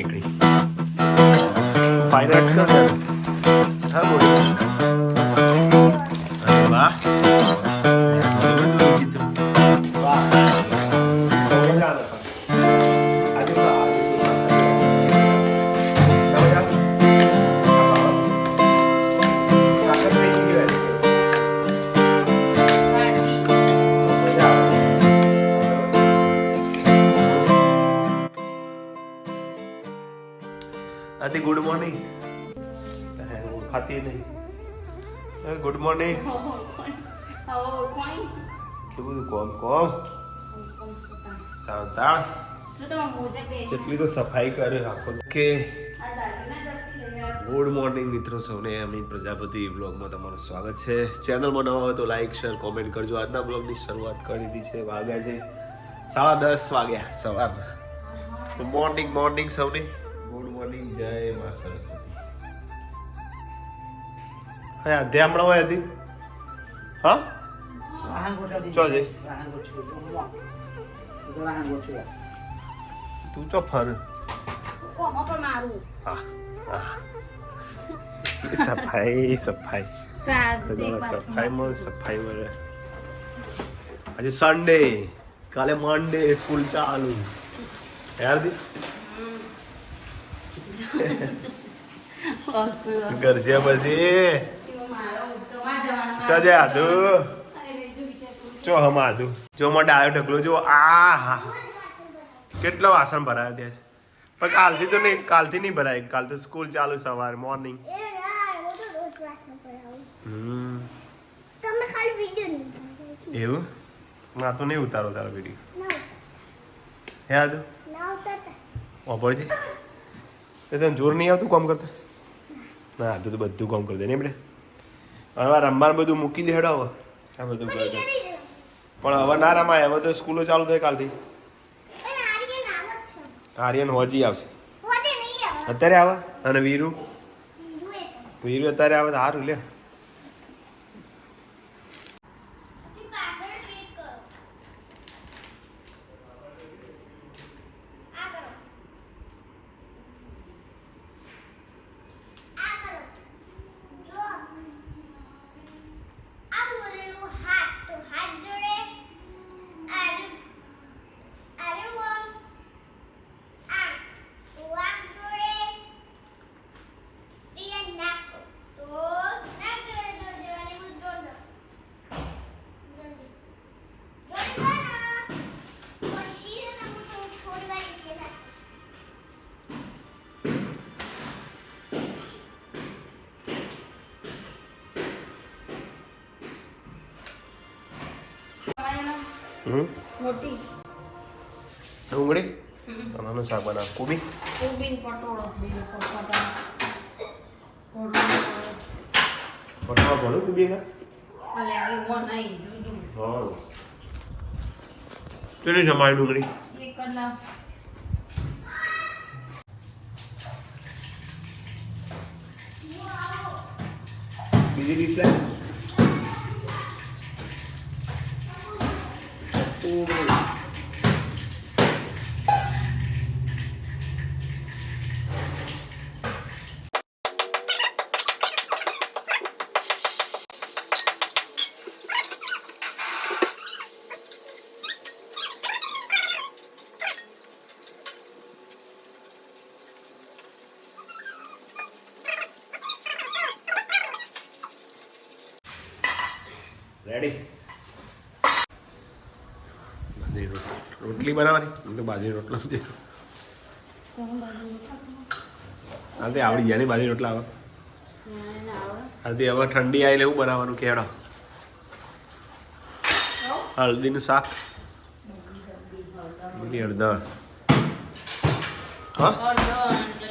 નીકળી. ફાઇન ખાતી નહીં. ગુડ મોર્નિંગ કેવું કોમ કોમ? તાળ તાણ? જેટલી તો સફાઈ કરે આખો કે ગુડ મોર્નિંગ મિત્રો સૌને અમીન પ્રજાપતિ બ્લોગમાં તમારું સ્વાગત છે. ચેનલમાં નવા હોય તો લાઈક શેર કોમેન્ટ કરજો. આજના બ્લોગની શરૂઆત કરી દીધી છે. વાગ્યા છે સાડા દસ વાગ્યા સવાર તો મોર્નિંગ મોર્નિંગ સૌને. ગુડ મોર્નિંગ જય મા સરસ્વતી. અધ્યા હમણાં હોય હતી હા? ચો જઈ. તું ચો ફર. સફાઈ સફાઈ. સફાઈમાં સફાઈ વળે આજે સન્ડે કાલે મંડે સ્કૂલ ચાલુ. યાર ઘર છે પછી ચો આદુ? ચો હમ આદુ? જો મોટા આવ્યો ઢગલો જો આ હા. કેટલો વાસણ ભરાયો ત્યાં છે. પણ કાલથી તો નહીં કાલથી નહીં ભરાય. કાલ તો સ્કૂલ ચાલુ સવારે મોર્નિંગ. એવું? ના તો નહીં ઉતારો તારો વીડિયો હે આદુ? વાપરજી. એ તને જોર નહીં આવતું કામ કરતા? ના. આદુ તો બધું કામ કરી દે ને બેટા? હવે રમવાનું બધું મૂકી દે હેડો હવે. આ બધું પણ હવે ના રમાય હવે તો સ્કૂલો ચાલુ થાય કાલથી. આર્યન હોજી આવશે. અત્યારે આવે? અને વીરુ? વીરુ અત્યારે આવે તો સારું લે. મોટી. ડુંગળી? આનું શાક બનાવ. કોબી? કોબી પટોળો પટોળો ભણું કોબી ના કેટલી જમાય ડુંગળી? બીજી ડિશ લે રેડી બાજરી રોટલી બનાવવાની? હું તો બાજરી રોટલો જ. હા તે આવડી ગયા ને બાજરી રોટલા આવે. હા તે હવે ઠંડી આવી એવું બનાવવાનું કેળો. હળદીનું શાક. લીલી હળદર હા?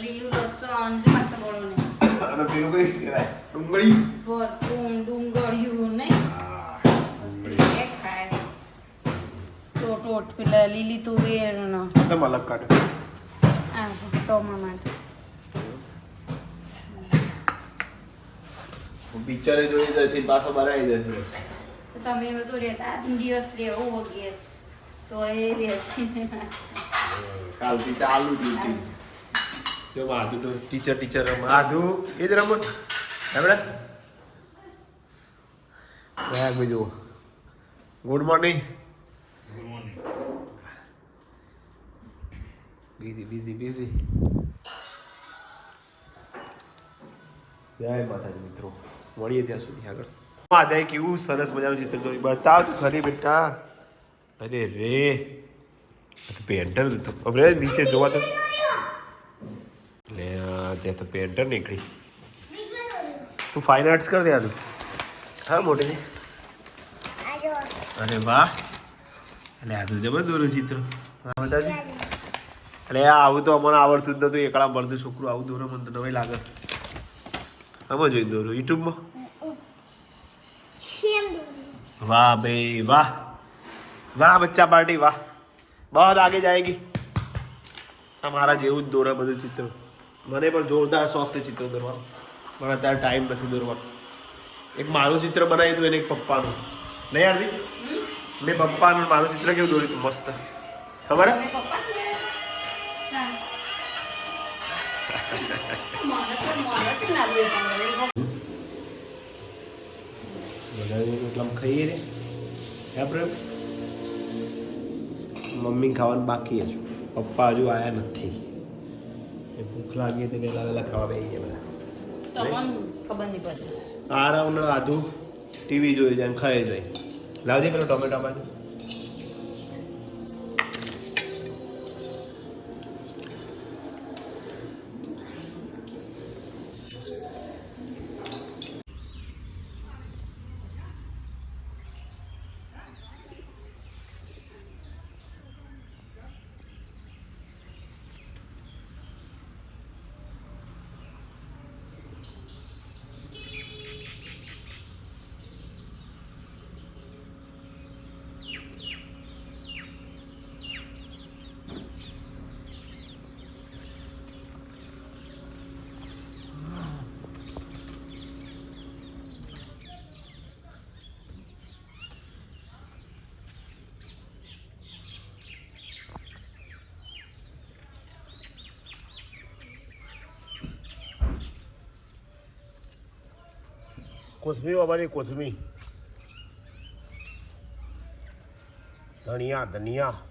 લીલું લસણ જો પાછા બોલો ને અને પેલું કઈ કહેવાય? ડુંગળી. ટોટ પેલા લીલી તુવેર નો. ચમ અલગ કાઢે? આ ટોમા માટે પિક્ચરે જોઈ જશે પાછો બનાવી જશે તો તમે બધું રહેતા આજ દિવસ રહેવું વગેરે તો એ રહેશે કાલથી ચાલુ ડ્યુટી જો માધુ તો ટીચર ટીચર માધુ એ જ રમત? આપણે ગયા બીજું good morning busy busy busy જય માતાજી મિત્રો. મળીએ ત્યાં સુધી આગળ. માધા કેવું સરસ મજાનું ચિત્ર દોરી બતાવ તો ખરી બેટા. અરે રે. તો પેન્ટર હવે નીચે જોવા તો. લે ત્યાં તો પેન્ટર નીકળી. તું ફાઇન આર્ટ્સ કર દે આનું. હા મોટી અરે વાહ. એટલે આ તો જબર દોરું ચિત્ર. એટલે આવું તો અમને આવડતું જ નતું. એકલા મળતું છોકરું આવું દોરો મને તો નવાઈ લાગે. આમાં જોઈ દોરું. યુટ્યુબમાં? વાહ ભાઈ વાહ. વાહ બચ્ચા પાર્ટી વાહ. બહુ આગે જાયગી. અમારા જેવું જ દોરે બધું ચિત્ર. મને પણ જોરદાર શોખ છે ચિત્ર દોરવાનો. પણ અત્યારે ટાઈમ નથી દોરવાનો. એક મારું ચિત્ર બનાવ્યું હતું એને એક પપ્પાનું. નહીં યારદી મેં પપ્પાનું મારું ચિત્ર કેવું દોર્યું હતું મસ્ત. ખબર ખાઈએ રે આપણે મમ્મી ખાવાનું બાકી હજુ. પપ્પા હજુ આવ્યા નથી. એ ભૂખ લાગી તો વહેલા વહેલા ખાવા બેસી ગયા બધા. તમને ખબર નહીં પડે. આરામ ને આધુ ટીવી જોઈ જાય ખાઈ જાય. લાવજે પેલો ટોમેટો બાજુ કોથમી બાબાની કોથમી ધનિયા ધનિયા.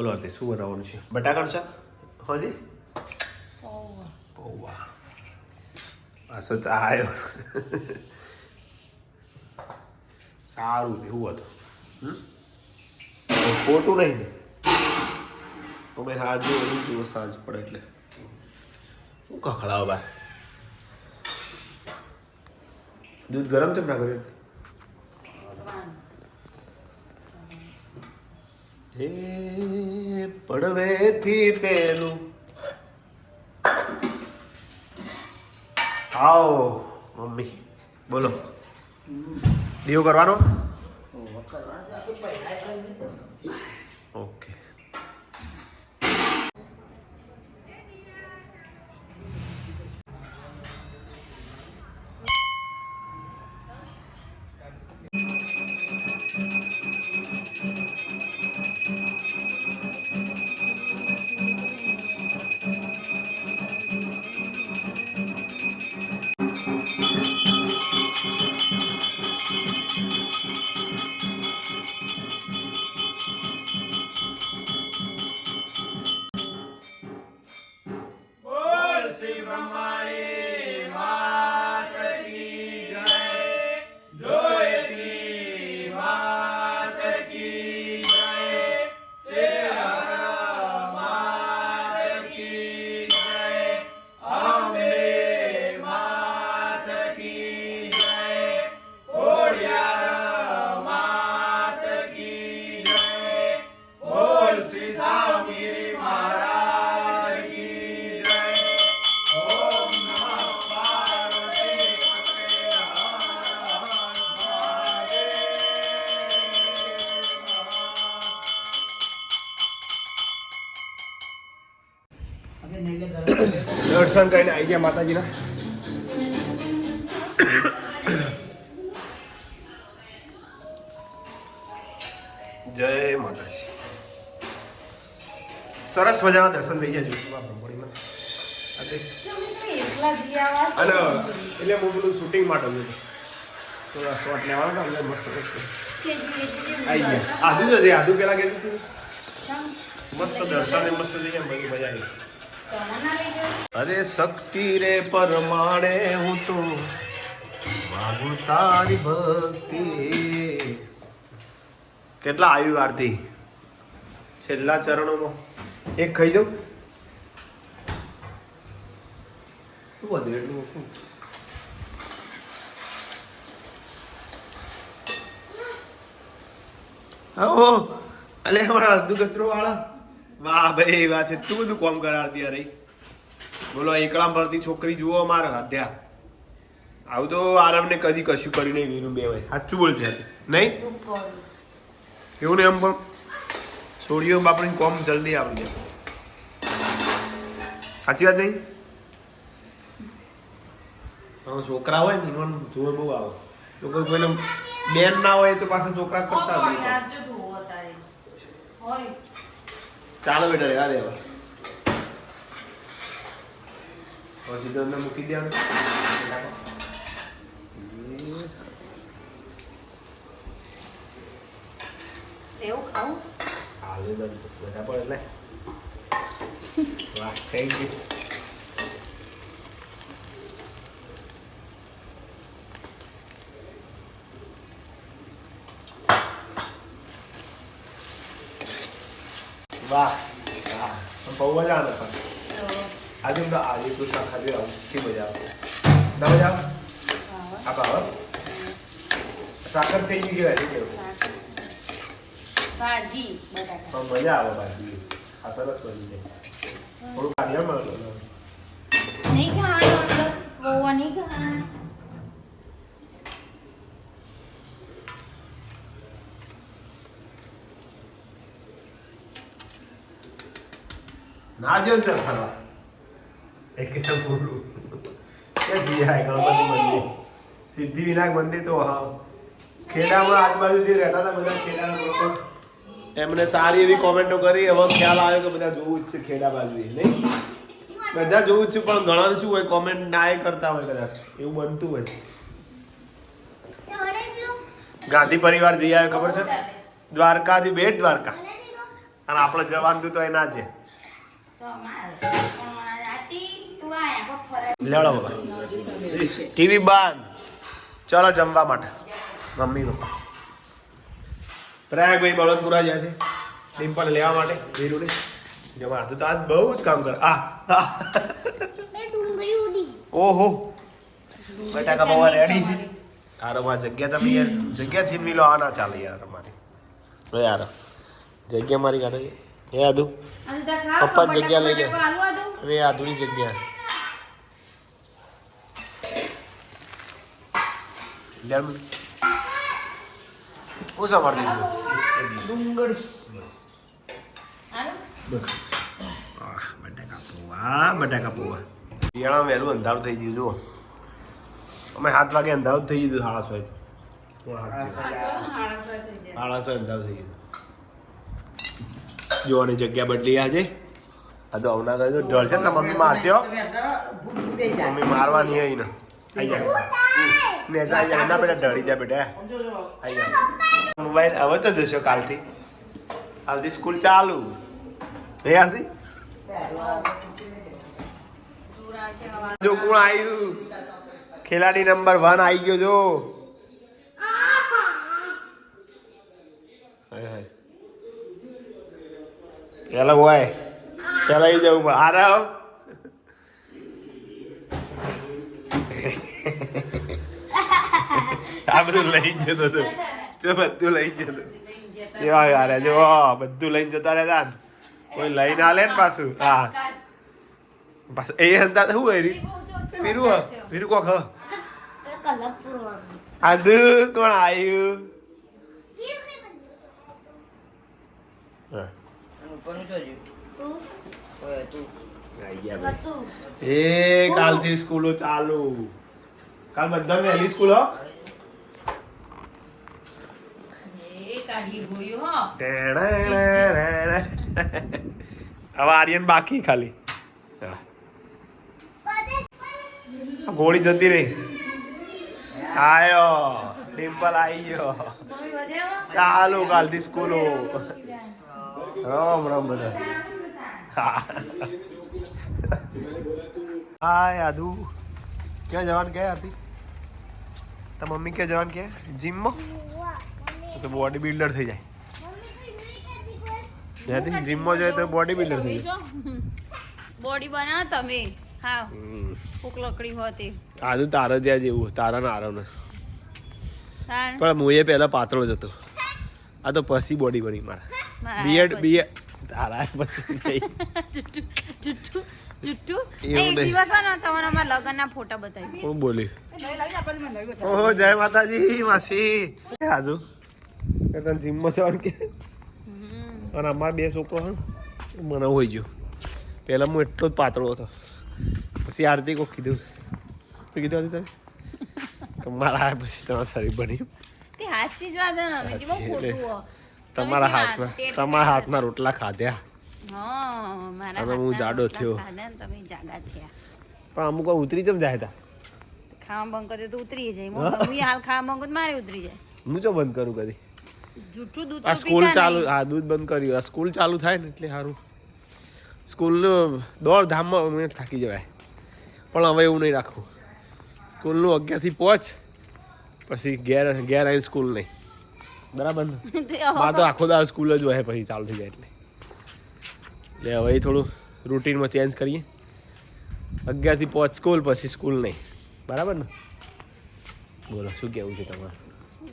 બોલો તે શું બનાવવાનું છે? બટાકાનું શાક? હાજી પૌવા. પાછો ચા આવ્યો સારું એવું હતું. હમ? ખોટું નહીં ને. અમે હાથ જો એનું જુઓ, સાંજ પડે એટલે. શું કખડાવ ભાઈ? દૂધ ગરમ કેમ ના કર્યું હે પડવેથી પેલું. આવો મમ્મી બોલો. દીવો કરવાનો? દર્શન કરીને આવી ગયા માતાજીના. જય માતાજી. સરસ મજાના દર્શન થઈ ગયા જોશીમાં બ્રહ્મણીમાં. આજે એકલા જઈ આવા છો? અને એટલે હું પેલું શૂટિંગ માટે ગયો થોડા શોટ લેવાનો હતા મસ્ત મસ્ત. આવી ગયા. આદુ જ હજી આદુ પેલા કીધું હતું. મસ્ત દર્શન એ મસ્ત થઈ ગયા મજા આવી. અરે શક્તિ રે પરમાણે હું તો માગું તારી ભક્તિ. કેટલા આવ્યું આરતી છેલ્લા ચરણોમાં. એક ખાઈ જાઉં? શું વધુ એટલું શું? અલે, અમારા અડધું કચરો વાળા વાહ ભાઈ વાહ છે. એટલું બધું કોમ કરાવતી યાર બોલો એકલા ભરતી છોકરી જુઓ અમારે અધ્યા આવું તો આરવને કદી કશું કર્યું નહીં વીરું બે ભાઈ. સાચું બોલતી હતી નહીં? એવું ને એમ પણ? છોડીઓ બાપડીને કોમ જલ્દી આવજે જાય સાચી વાત નહીં? છોકરા હોય ને એનો જોર બહુ આવે. લોકો કોઈને બેન ના હોય તો પાછા છોકરા કરતા હોય. ચાલો બેટા રહેવા દેવા પછી તો અંદર મૂકી દેવાનું એવું ખાવું? હાલે બધા પણ એટલે. વાહ થેન્ક યુ વાહ વાહ બહુ મજા આવે પણ આજે તો આજે તો શાક ખાતે આવું કે મજા આવે. ના મજા આવે? આ ભાવ સાકર થઈ ગઈ કહેવાય કેવું? ભાજી પણ મજા આવે ભાજી. આ સરસ બની જાય. થોડું ખાલી મળે નહીં ખાવાનું અંદર પૌવા નહીં ખાવાનું? ના જો ને ફરવા એક તો બોલું. કે હાય ગણપતિ મંદિર. સિદ્ધિ વિનાયક મંદિર તો હા. ખેડામાં આજુબાજુ જે રહેતા હતા બધા ખેડાના લોકો. એમને સારી એવી કોમેન્ટો કરી. હવે ખ્યાલ આવ્યો કે બધા જોવું જ છે ખેડા બાજુ નહીં? બધા જોવું જ છે પણ ઘણા શું હોય કોમેન્ટ ના એ કરતા હોય કદાચ. એવું બનતું હોય. ગાંધી પરિવાર જઈ આવ્યો ખબર છે? દ્વારકાથી બેટ દ્વારકા. અને આપણે જવાનું તો એ ના છે. લેવડો બાબા ટીવી બંધ. ચલો જમવા માટે. મમ્મી પપ્પા પ્રયાગભાઈ બળદપુરા જાય છે. સિમ્પલ લેવા માટે. વીરુને જમા તો આજ બહુ જ કામ કરે. આ ઓહો. બટાકા પૌવા રેડી આ યારમાં જગ્યા તમે યાર જગ્યા છીનવી લો આ ના ચાલે યાર અમારી. યાર. જગ્યા મારી કાઢે. એ આદુ. પપ્પા જગ્યા લઈ ગયા. હવે આદુની જગ્યા. લે આમ. ઓછા મારી દીધું બટાકા પૌવા બટાકા પૌવા. શિયાળામાં વહેલું અંધારું થઈ ગયું જુઓ. અમે સાત વાગે અંધારું જ થઈ ગયું સાડા સો સાડા સો અંધારું થઈ ગયું. જોવાની જગ્યા બદલી આજે. આ તો હમણાં કહ્યું ઢળ છે ને મમ્મી મારશે મમ્મી મારવાની હોય ને આઈ જાય ને જા જા. ના બેટા ઢળી જા બેટા આઈ જાય મોબાઈલ હવે તો જશો કાલથી. કાલથી સ્કૂલ ચાલુ. હે આરતી? જો કોણ આવ્યું ખેલાડી નંબર વન આવી ગયો જો. હાય હાય. ચાલો હોય ચલાવી જવું આરે આવ આ બધું લઈ જતો હતો જો બધું લઈ જતો કેવા યાર જો બધું લઈને જતા રહેતા કોઈ લઈ ના લે ને પાછું હા બસ એ અંદાજ શું હોય વીરુ હ વીરુ હ આદુ કોણ આવ્યું કેવું કઈ બધું હા. તું. તું. આઈ ગયા ભાઈ. એ કાલથી સ્કૂલો ચાલુ. કાલ બધા વહેલી સ્કૂલ હો? એ કાઢી ગોળ્યું હો. હવે આર્યન બાકી ખાલી. ગોળી જતી રહી. આયો ડિમ્પલ આવી ગયો. ચાલુ કાલથી સ્કૂલો. રામ રામ બધા. હા. હાય યાદુ ક્યાં જવાનું કે આરતી? તાર મમ્મી ક્યાં જવાનું કે? જીમમાં? તો બોડી બિલ્ડર થઈ જાય. જ્યાંથી જીમમાં જાય તો બોડી બિલ્ડર થઈ જાય. બોડી બનાવો તમે. હા. ફૂક લકડી હોતી આદુ તારા જ્યાં જેવું તારા ના આરવ પણ હું એ પહેલા પાતળો જ હતો. આ તો પછી બોડી બની મારા. બીએડ પછી. બીએડ તારા પછી જુઠ્ઠું એવું એક. દિવસ આનો ને તમારે અમારા લગ્નના ફોટા બતાવી હું બોલી? ઓહો જય માતાજી માસી. આજુ કે તને જીમમાં જવાનું કે? અને અમારા બે છોકરો હે મને હોઈ ગયો. પહેલાં હું એટલો જ પાતળો હતો. પછી આરતી કોક કીધું. કીધું હતી તમે કે મારા આયા પછી તમારું શરીર બન્યું તે હાચી જ વાત ને તમારા તમે હાથના તમારા હાથના રોટલા ખાધ્યા. હા અને હું જાડો થયો. પણ અમુક ઉતરી જમ જાય તા? ખાવા બંધ કરે તો ઉતરી જાય. હા? હાલ ખાવા બંધ મારે ઉતરી જાય. હું જો બંધ કરું કદી? જૂઠું દૂધ આ સ્કૂલ ચાલુ. હા દૂધ બંધ કર્યું. આ સ્કૂલ ચાલુ થાય ને એટલે સારું. સ્કૂલનું દોડ ધામમાં થાકી જવાય. પણ હવે એવું નહીં રાખવું. સ્કૂલનું અગિયારથી પહોંચ પછી ઘેર ઘેર આવીને સ્કૂલ નહીં. બરાબર ને? મારે તો આખો દાળ સ્કૂલ જ હોય પછી ચાલુ થઈ જાય એટલે. એટલે હવે થોડું રૂટીનમાં ચેન્જ કરીએ. અગિયારથી પહોંચ સ્કૂલ પછી સ્કૂલ નહીં. બરાબર ને? બોલો શું કેવું છે તમારે?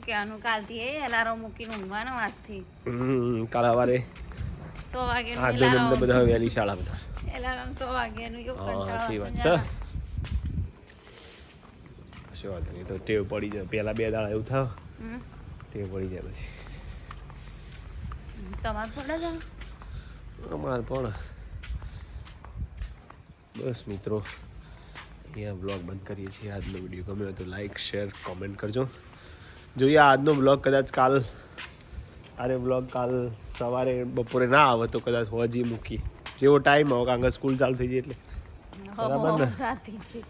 કહેવાનું? કાલથી એલાર્મ મૂકીને ઊંઘવાનો આજથી. હમ, કાલ સવારે સો વાગ્યાનું હા બધા વહેલી શાળા બધા. એલાર્મ સો વાગ્યાનું કેવું સાચી વાત છે. શું વાત નહીં તો ટેવ પડી જાય. પહેલા બે દાડા એવું થાય ટેવ પડી જાય પછી. તમારે અમારે પણ બસ મિત્રો અહીંયા બ્લોગ બંધ કરીએ છીએ. આજનો વીડિયો ગમ્યો તો લાઈક શેર કોમેન્ટ કરજો. જોઈએ આજનો બ્લોગ કદાચ કાલ અરે બ્લોગ કાલ સવારે બપોરે ના આવે તો કદાચ હોજી મૂકી જેવો ટાઈમ આવે કારણ કે સ્કૂલ ચાલુ થઈ જાય એટલે. બરાબર ને?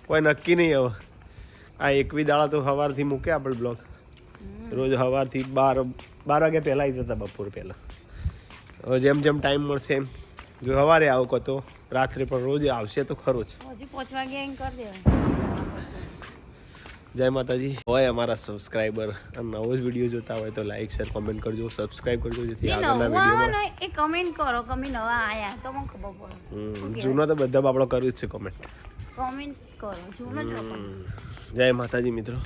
કોઈ નક્કી નહીં હવે. આ એકવી દાડા તો સવારથી મૂકે આપણે બ્લોગ રોજ સવારથી બાર બાર વાગે પહેલાં આવી જતા બપોર પહેલાં. હવે જેમ જેમ ટાઈમ મળશે એમ. જો સવારે આવો કહો તો રાત્રે પણ રોજ આવશે તો ખરો જ. જય માતાજી. હોય અમારા સબસ્ક્રાઈબર અને નવો જ વીડિયો જોતા હોય તો લાઈક શેર કોમેન્ટ કરજો. સબસ્ક્રાઈબ કરજો જેથી આગળના વિડીયોમાં એ કમેન્ટ કરો. કમે નવા આયા તો મને ખબર પડે. જૂનો તો બધા આપણો કર્યું જ છે કોમેન્ટ કોમેન્ટ કરો. જૂનો જ જય માતાજી મિત્રો.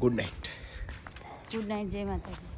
ગુડ નાઇટ ગુડ નાઇટ જય માતાજી.